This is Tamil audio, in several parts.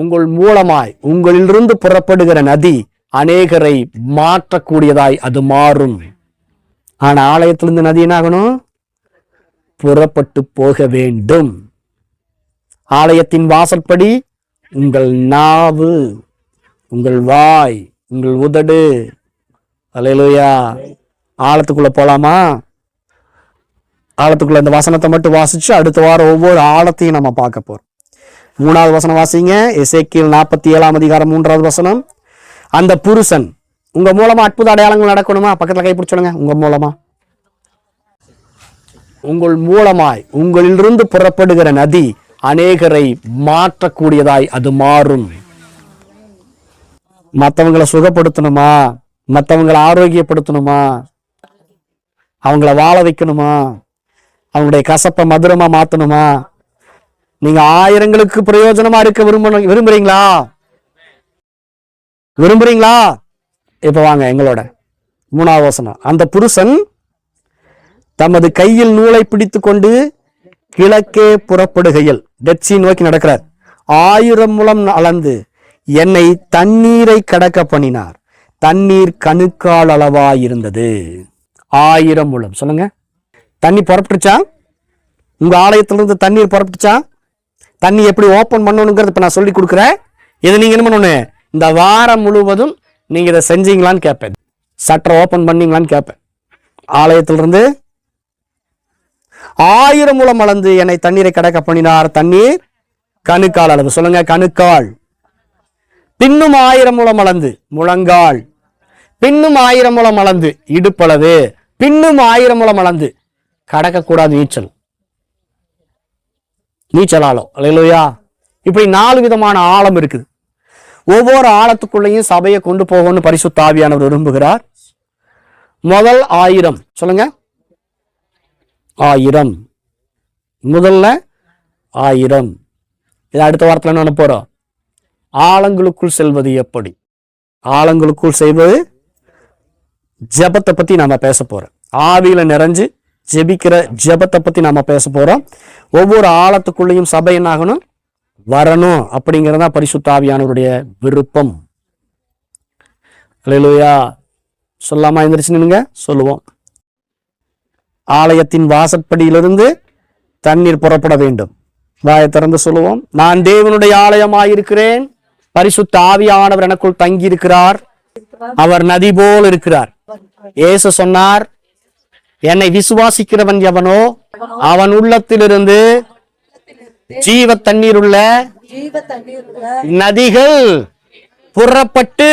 உங்கள் மூலமாய் உங்களிலிருந்து புறப்படுகிற நதி அநேகரை மாற்றக்கூடியதாய் அது மாறும். ஆனா ஆலயத்திலிருந்து நதி என்னாகணும்? புறப்பட்டு போக வேண்டும். ஆலயத்தின் வாசற்படி உங்கள் நாவு உங்கள் வாய் உங்கள் உதடு. அலையலுயா ஆழத்துக்குள்ள போலாமா? ஆழத்துக்குள்ள இந்த வசனத்தை மட்டும் வாசிச்சு அடுத்த வாரம் ஒவ்வொரு ஆழத்தையும் நம்ம பார்க்க போறோம். மூணாவது வசனம் வாசிங்க. இசைக்கீழ் நாற்பத்தி ஏழாம் அதிகாரம் மூன்றாவது வசனம். அந்த புருஷன் உங்க மூலமா அற்புத அடையாளங்கள் நடக்கணுமா? பக்கத்துல கை உங்க மூலமா. உங்கள் மூலமாய் உங்களிலிருந்து புறப்படுகிற நதி அநேகரை மாற்றக்கூடியதாய் அது மாறும். மற்றவங்களை சுகப்படுத்தணுமா? மற்றவங்களை ஆரோக்கியப்படுத்தணுமா? அவங்கள வாழ வைக்கணுமா? அவங்களுடைய கசப்பை மதுரமா மாத்தணுமா? நீங்க ஆயிரங்களுக்கு பிரயோஜனமா இருக்க விரும்ப விரும்புறீங்களா? விரும்புறீங்களா? இப்ப வாங்க எங்களோட மூணாவது வசனம். அந்த புருஷன் தமது கையில் நூலை பிடித்து கொண்டு கிழக்கே புறப்படுகையில் டெட்சி நோக்கி நடக்கிறார். ஆயிரம் மூலம் அளந்து என்னை தண்ணீரை கடக்க பண்ணினார். தண்ணீர் கணுக்கால் அளவா இருந்தது ஆயிரம் மூலம் சொல்லுங்க. தண்ணி புறப்பட்டுச்சா உங்க ஆலயத்திலிருந்து தண்ணீர் புறப்பட்டுச்சா? தண்ணி எப்படி ஓப்பன் பண்ணணுங்கிறது இப்போ நான் சொல்லி கொடுக்குறேன். இதை நீங்கள் என்ன பண்ணணும்? இந்த வாரம் முழுவதும் நீங்கள் இதை செஞ்சீங்களான்னு கேட்பேன் சட்டரை ஓப்பன் பண்ணீங்களான்னு கேட்பேன் ஆலயத்திலிருந்து ஆயிரம் மூலம் அளந்து என்னை தண்ணீரை கடக்க பண்ணினார் தண்ணீர் கணுக்கால் அளவு. சொல்லுங்க கணுக்கால். பின்னும் ஆயிரம் மூலம் அளந்து முழங்கால். பின்னும் ஆயிரம் மூலம் அளந்து இடுப்பளவு. பின்னும் ஆயிரம் மூலம் அளந்து கடக்கக்கூடாது நீச்சல். நீச்சல் ஆழம் இல்லையா இப்படி நாலு விதமான ஆழம் இருக்குது. ஒவ்வொரு ஆழத்துக்குள்ளேயும் சபையை கொண்டு போகணும்னு பரிசு தாவியானவர் விரும்புகிறார். முதல் ஆயிரம் சொல்லுங்க. ஆயிரம். முதல்ல ஆயிரம். இது அடுத்த வாரத்தில் என்ன போறோம்? ஆழங்களுக்குள் செல்வது எப்படி? ஆழங்களுக்குள் செய்வது? ஜெபத்தை பத்தி நாம பேச போறோம். ஆவியில நிறைஞ்சு ஜெபிக்கிற ஜெபத்தை பத்தி நாம பேச போறோம் ஒவ்வொரு ஆழத்துக்குள்ளேயும் சபை என்னாகணும்? வரணும். அப்படிங்கிறதா பரிசுத்தாவியானவருடைய விருப்பம். அல்லேலூயா சொல்லாமா எந்திரிச்சு நின்னுங்க சொல்லுவோம். ஆலயத்தின் வாசற்படியிலிருந்து தண்ணீர் புறப்பட வேண்டும். வாயை திறந்து சொல்லுவோம். நான் தேவனுடைய ஆலயமாயிருக்கிறேன். பரிசுத்த ஆவியானவர் எனக்குள் தங்கி இருக்கிறார் அவர் நதி போல் இருக்கிறார். இயேசு சொன்னார் என்னை விசுவாசிக்கிறவன் எவனோ அவன் உள்ளத்திலிருந்து ஜீவ தண்ணீர் உள்ள நதிகள் புறப்பட்டு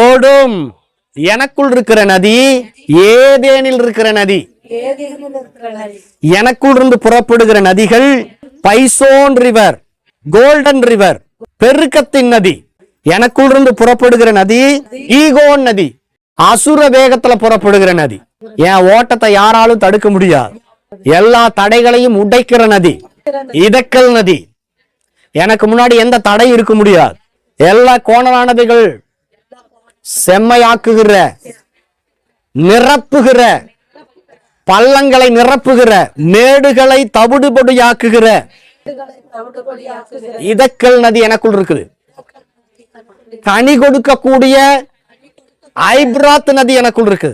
ஓடும். எனக்குள் இருக்கிற நதி ஏதேனில் இருக்கிற நதி இருக்கிற நதி. எனக்குள் இருந்து புறப்படுகிற நதிகள் பைசோன் ரிவர் கோல்டன் ரிவர் பெருக்கத்தின் நதி. எனக்குள் இருந்து புறப்படுகிற நதி ஈகோன் நதி. அசுர வேகத்துல புறப்படுகிற நதி. என் ஓட்டத்தை யாராலும் தடுக்க முடியாது. எல்லா தடைகளையும் உடைக்கிற நதி இதக்கல் நதி. எனக்கு முன்னாடி எந்த தடை இருக்க முடியாது. எல்லா கோணலானவைகள் செம்மையாக்குகிற நிரப்புகிற பள்ளங்களை நிரப்புகிற மேடுகளை தவிடுபடியாக்குகிற தவிடுபடியாக்குகிற இதக்கல் நதி எனக்குள் இருக்குது. கனி கொடுக்கக்கூடிய ஐப்ராத் நதி எனக்குள் இருக்கு.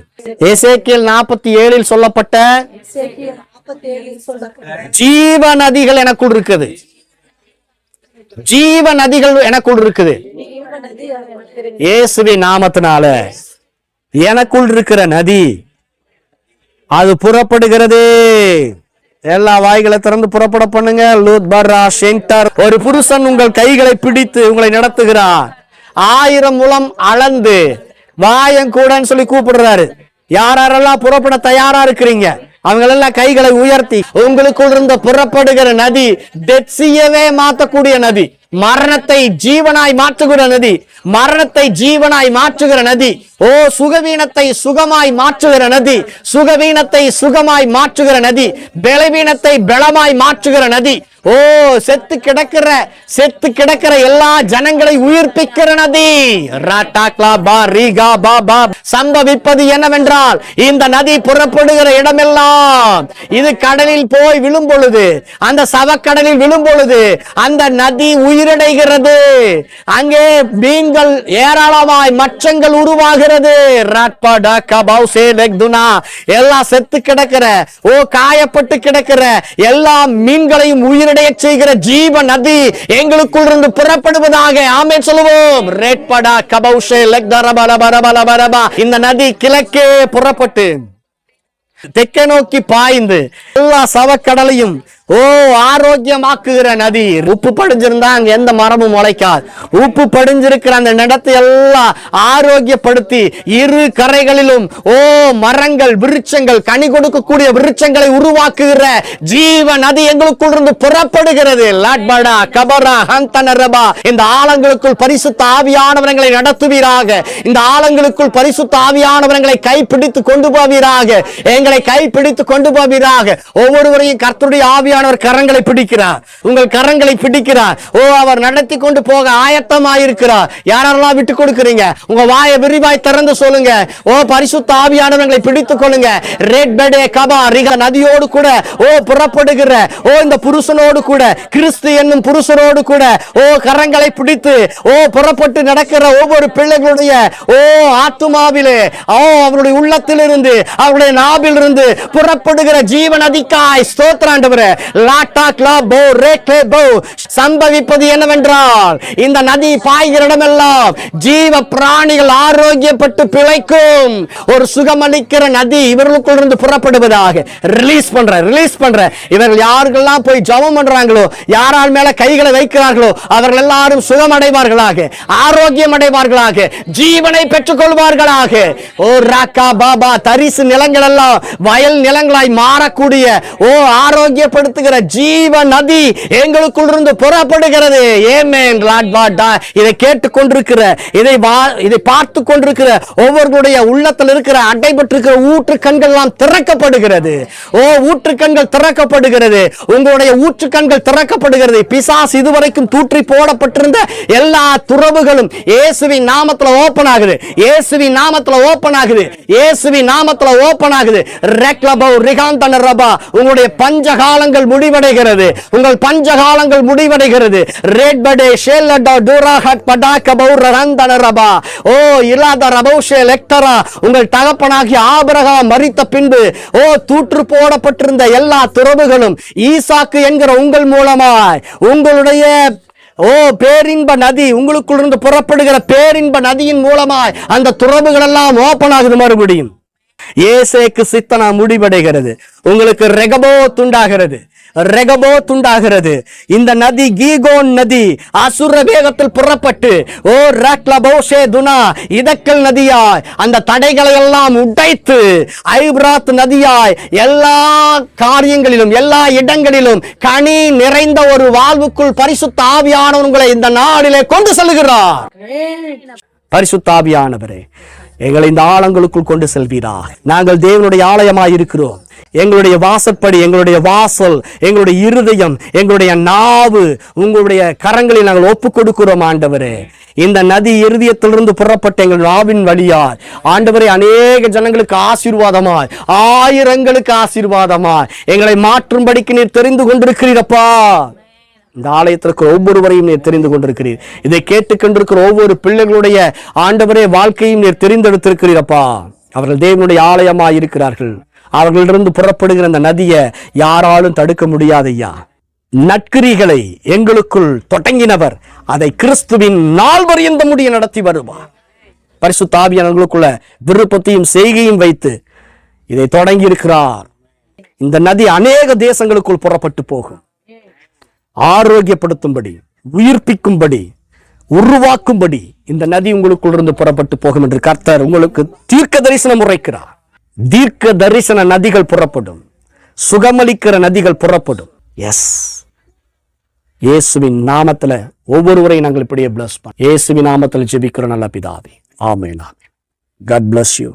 எசேக்கியல் நாற்பத்தி ஏழில் சொல்லப்பட்ட நாற்பத்தி ஏழில் சொல்லப்பட்ட ஜீவ நதிகள் எனக்குள் இருக்குது. ஜீவ நதிகள் எனக்குள் இருக்குது. ஜீவ இயேசுவின் நாமத்தினால எனக்குள் இருக்கிற நதி அது புறப்படுகிறது. எல்லா வாய்களை திறந்து புறப்பட பண்ணுங்க. லூத் பர்ரா ஷெங்டர் ஒரு புருஷன் உங்கள் கைகளை பிடித்து உங்களை நடத்துகிறார். ஆயிரம் மூலம் அளந்து வாயங்கூடன்னு சொல்லி கூப்பிடுறாரு. யார் யாரெல்லாம் புறப்பட தயாரா இருக்கிறீங்க? அவங்களெல்லாம் கைகளை உயர்த்தி உங்களுக்குள் இருந்த புறப்படுகிற நதி டெட்சியவே மாத்தக்கூடிய நதி. மரணத்தை ஜீவனாய் மாற்றுகிற நதி மரணத்தை ஜீவனாய் மாற்றுகிற நதி ஓ சுகவீனத்தை சுகமாய் மாற்றுகிற நதி சுகவீனத்தை சுகமாய் மாற்றுகிற நதி பலவீனத்தை பலமாய் மாற்றுகிற நதி ஓ செத்து கிடக்கிற செத்து கிடக்கிற எல்லா ஜனங்களை உயிர்ப்பிக்கிற நதி. பா ரீகா பா பா. சம்பவிப்பது என்னவென்றால் இந்த நதி புறப்படுகிற இடமெல்லாம் இது கடலில் போய் விழும் பொழுது அந்த சவக்கடலில் விழும் பொழுது அந்த நதி உயிர் சீரடைகிறது. அங்கே மீன்கள் ஏராளமாய் மச்சங்கள் உருவாகிறது. எல்லா செத்து கிடக்கிற ஓ காயப்பட்டு கிடக்கிற எல்லா மீன்களையும் உயிரிடைய செய்கிற ஜீவ நதி எங்களுக்குள் இருந்து புறப்படுவதாக ஆமே சொல்லுவோம். ரேட்படா கபௌஷே லெக்தரபலபரபலபரபா இந்த நதி கிழக்கே புறப்பட்டு தெற்கே நோக்கி பாய்ந்து எல்லா சவக்கடலையும் ஓ ஆரோக்கியமாக்குகிற நதி உப்பு படிஞ்சிருந்தா அங்க எந்த மரமும் முளைக்காது. உப்பு படிஞ்சிருக்கிற அந்த நிலத்தை எல்லாம் ஆரோக்கியப்படுத்தி இரு கரைகளிலும் ஓ மரங்கள் விருட்சங்கள் கனி கொடுக்கக்கூடிய விருட்சங்களை உருவாக்குகிற ஜீவ நதி எங்களுக்குள் இருந்து புறப்படுகிறது. லாட்படா கபரா ஹந்தனரபா இந்த ஆழங்களுக்குள் பரிசுத்த ஆவியானவர்களை நடத்துவீராக. இந்த ஆழங்களுக்குள் பரிசுத்த ஆவியானவர்களை கைப்பிடித்து கொண்டு போவீராக. எங்களை கைப்பிடித்து கொண்டு போவீராக. ஒவ்வொருவரையும் கர்த்தருடைய ஆவியா ஆவியானவர் கரங்களை பிடிக்கிறார். உங்கள் கரங்களை பிடிக்கிறார். ஓ அவர் நடத்தி கொண்டு போக ஆயத்தமாயிருக்கிறார். யாரெல்லாம் விட்டு கொடுக்குறீங்க? உங்க வாயை விரிவாய் திறந்து சொல்லுங்க. ஓ பரிசுத்த ஆவியானவர்களை பிடித்துக் கொள்ளுங்க. ரெட் பெடே கபா ரிக நதியோடு கூட ஓ புறப்படுகிற ஓ இந்த புருஷனோடு கூட கிறிஸ்து என்னும் புருஷனோடு கூட ஓ கரங்களை பிடித்து ஓ புறப்பட்டு நடக்கிற ஒவ்வொரு பிள்ளைகளுடைய ஓ ஆத்துமாவிலே ஓ அவருடைய உள்ளத்திலிருந்து அவருடைய நாவிலிருந்து புறப்படுகிற ஜீவ நதிக்காய் ஸ்தோத்திராண்டவரே. லாட்டா கிளாபோ ரேக்லேபோ சம்பவிப்பது என்னவென்றால் இந்த நதி பாய்கிற இடமெல்லாம் ஜீவ பிராணிகள் ஆரோக்கியப்பட்டு பிழைக்கும். ஒரு சுகமளிக்கிற நதி இவர்களுக்குள் இருந்து புறப்படுவதாக. ரிலீஸ் பண்ற ரிலீஸ் பண்ற. இவர்கள் யாருக்கெல்லாம் போய் ஜெபம் பண்றாங்களோ யாரால் மேல கைகளை வைக்கிறார்களோ அவர்கள் எல்லாரும் சுகமடைவார்களாக ஆரோக்கியம் அடைவார்களாக ஜீவனை பெற்றுக் கொள்வார்களாக ஓ ராக்கா பாபா தரிசு நிலங்கள் எல்லாம் வயல் நிலங்களாய் மாறக்கூடிய ஓ நடத்துகிற ஜீவ நதி எங்களுக்குள் இருந்து புறப்படுகிறது. ஏமேன் லாட்பாட்டா இதை கேட்டு கொண்டிருக்கிற இதை இதை பார்த்து கொண்டிருக்கிற ஒவ்வொருடைய உள்ளத்தில் இருக்கிற அடைபட்டிருக்கிற ஊற்று கண்கள் எல்லாம் திறக்கப்படுகிறது. ஓ ஊற்று கண்கள் திறக்கப்படுகிறது. உங்களுடைய ஊற்று கண்கள் திறக்கப்படுகிறது. பிசாஸ் இதுவரைக்கும் தூற்றி போடப்பட்டிருந்த எல்லா துறவுகளும் இயேசுவின் நாமத்தில் ஓபன் ஆகுது. இயேசுவின் நாமத்தில் ஓபன் ஆகுது. இயேசுவின் நாமத்தில் ஓபன் ஆகுது. ரெக்லபோ ரிகாந்தன ரபா. உங்களுடைய பஞ்சகாலங்கள் முடிவடைகிறது. உங்கள் பஞ்சகாலங்கள் முடிவடைகிறது. ரெட் படே ஷேலடா டூரா ஹட் படாக்க பௌ ஓ இல்லாத ரபௌஷே லெக்டரா உங்கள் தகப்பனாகிய ஆபரகா மறித்த பின்பு ஓ தூற்று போடப்பட்டிருந்த எல்லா துறவுகளும் ஈசாக்கு என்கிற உங்கள் மூலமாய். உங்களுடைய ஓ பேரின்ப நதி உங்களுக்குள்ளிருந்து புறப்படுகிற பேரின்ப நதியின் மூலமாய் அந்த துறவுகள் எல்லாம் ஓபன் ஆகுது மறுபடியும். ஏசேக்கு சித்தனா முடிவடைகிறது. உங்களுக்கு ரெகபோ துண்டாகிறது ரெகபோ துண்டாகிறது இந்த நதி கீகோன் நதி அசுர வேகத்தில் புறப்பட்டு ஓ ரக்லபோஷே துனா இதக்கல் நதியாய் அந்த தடைகளை எல்லாம் உடைத்து ஐப்ராத் நதியாய் எல்லா காரியங்களிலும் எல்லா இடங்களிலும் கனி நிறைந்த ஒரு வாழ்வுக்குள் பரிசுத்த ஆவியானவர் உங்களை இந்த நாளிலே கொண்டு செல்கிறார் பரிசுத்தாவியானவரே எங்களை இந்த ஆழங்களுக்குள் கொண்டு செல்வீரா? நாங்கள் தேவனுடைய ஆலயமாய் இருக்கிறோம் எங்களுடைய வாசற்படி எங்களுடைய வாசல் எங்களுடைய இருதயம் எங்களுடைய நாவு உங்களுடைய கரங்களை நாங்கள் ஒப்பு கொடுக்கிறோம் ஆண்டவரே. இந்த நதி இருதயத்திலிருந்து புறப்பட்ட எங்கள் நாவின் வழியாய். ஆண்டவரே அநேக ஜனங்களுக்கு ஆசீர்வாதமாய் ஆயிரங்களுக்கு ஆசீர்வாதமாய். எங்களை மாற்றும்படிக்கு நீர் தெரிந்து கொண்டிருக்கிறீரப்பா இந்த ஆலயத்திற்கு ஒவ்வொருவரையும் நீர் தெரிந்து கொண்டிருக்கிறீர். இதை கேட்டுக்கொண்டிருக்கிற ஒவ்வொரு பிள்ளைகளுடைய ஆண்டவரே வாழ்க்கையும் நீர் தெரிந்தெடுத்திருக்கிறீரப்பா அவர்கள் தேவனுடைய ஆலயமாய் இருக்கிறார்கள் அவர்களிலிருந்து புறப்படுகிற அந்த நதியை யாராலும் தடுக்க முடியாது ஐயா நற்கிரிகளை எங்களுக்குள் தொடங்கினவர் அதை கிறிஸ்துவின் நாள் வரையந்த முடிய நடத்தி வருவார் பரிசு ஆவியானவர்களுக்குள்ள விருப்பத்தையும் செய்கையும் வைத்து இதை தொடங்கி இருக்கிறார் இந்த நதி அநேக தேசங்களுக்குள் புறப்பட்டு போகும். ஆரோக்கியப்படுத்தும்படி உயிர்ப்பிக்கும்படி உருவாக்கும்படி இந்த நதி உங்களுக்குள் இருந்து புறப்பட்டு போகும் என்று கர்த்தர் உங்களுக்கு தீர்க்க தரிசனம் உரைக்கிறார். தீர்க்க தரிசன நதிகள் புறப்படும். சுகமளிக்கிற நதிகள் புறப்படும். எஸ் இயேசுவின் நாமத்துல ஒவ்வொருவரையும் நாங்கள் இப்படியே பிளஸ் பண்ண இயேசுவின் நாமத்தில் ஜெபிக்கிறோம் நல்ல பிதாவே. ஆமே நாமே காட் bless you.